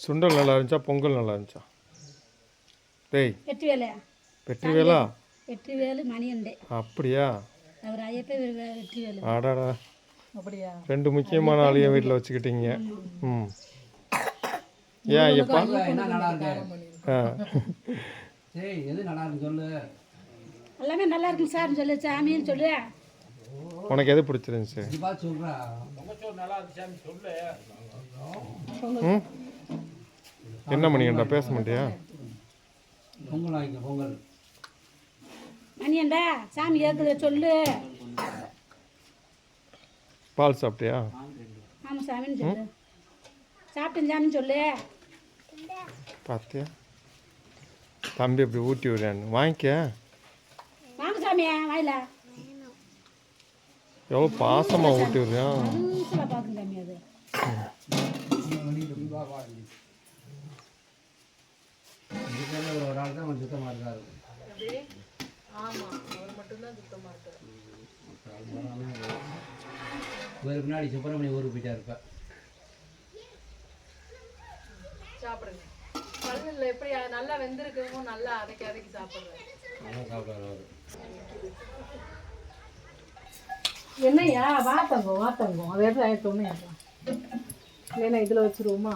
சுண்டல் நல்லா இருந்துச்சா? பொங்கல் நல்லா இருந்துச்சா? டேய் வெற்றி வேலை வெற்றி வேலா? வெற்றி வேலு மணியண்டே. அப்படியா? அவர் ஐயப்பே வெற்றி வேலு. ஆடாடா அப்படியா? ரெண்டு முக்கியமான ஆளையும் வீட்டில் வச்சுக்கிட்டீங்க. ம். ஏன் ஐயப்பா? என்ன நல்லா இருக்கு? ஆ. ஏய் எது நல்லா இருக்கு சொல்லு. எல்லாமே நல்லா இருக்கு சார்னு சொல்லு சாமின்னு சொல்லு. உனக்கு எது பிடிச்சிருந்துச்சு? இது பார்த்து சொல்றா ம்? என்ன மணிகண்டா பேச மாட்டியா? பொங்கல் வாங்கிக்க பொங்கல். மணியண்டா சாமி கேட்குது சொல்லு. பால் சாப்பிட்டியா? ஆமாம் சாமின்னு சொல்லு. சாப்பிட்டேன் சாமின்னு சொல்லு. பார்த்தியா தம்பி அப்படி ஊட்டி விடுறான்னு வாங்கிக்க. வாங்க சாமி வாயில. எவ்வளோ பாசமாக ஊட்டி விடுறான். பார்க்கும் சாமி அது. ஆள் தான் கொஞ்சம் சுத்தமாக இருக்காரு. இவருக்கு முன்னாடி சுப்பிரமணிய ஊருக்கு போயிட்டா இருப்ப சாப்பிடுங்க. பழனில் எப்படி நல்லா வெந்திருக்கவங்க நல்லா அதைக்கு அதைக்கு சாப்பிடுறேன் நல்லா சாப்பிடுவார் அவர். என்னையா வாத்தங்கோ வாத்தங்கோ அது எப்படி ஆயிட்டோன்னு இல்லைன்னா இதில் வச்சுருவோமா?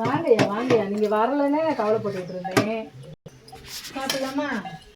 வாங்கய்யா வாங்கய்யா. நீங்கள் வரலன்னே நான் கவலைப்பட்டுட்டு இருந்தேன். சாப்பிடலாமா